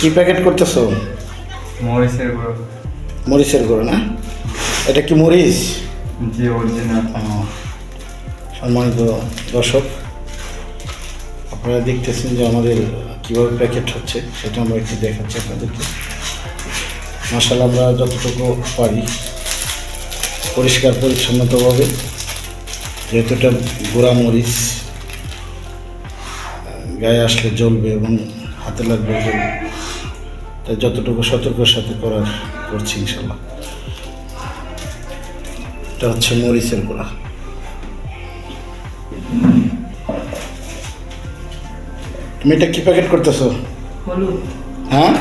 কি প্যাকেট করতেছো? মরিচের গুঁড়ো। মরিচের গুঁড়ো না? এটা কি মরিচ? যে অরিজিনাল সম্মানিত দর্শক আপনারা দেখতেছেন যে আমাদের কীভাবে প্যাকেট হচ্ছে সেটা আমরা একটু দেখাচ্ছি আপনাদেরকে। মশালা আমরা যতটুকু পারি পরিষ্কার পরিচ্ছন্নতাভাবে যেহেতু এটা গুঁড়া মরিচ গায়ে আসলে জ্বলবে এবং হাতে লাগবে জ্বলবে। তাই যতটুকু সতর্কের সাথে করার করছি ইনশাল্লাহ এটা হচ্ছে মরিচের গুঁড়া। তুমি এটা কি প্যাকেট করতেছো? হলুদ। হ্যাঁ?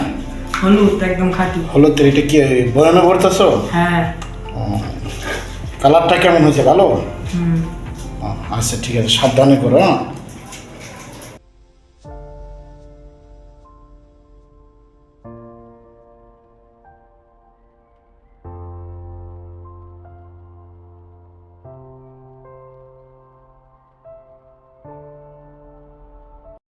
হলুদ একদম খাঁটি। হলুদের এটা কি বয়ামে ভরতেছো? হ্যাঁ। কালারটা কেমন হয়েছে ভালো? আচ্ছা ঠিক আছে সাবধানে করো হ্যাঁ?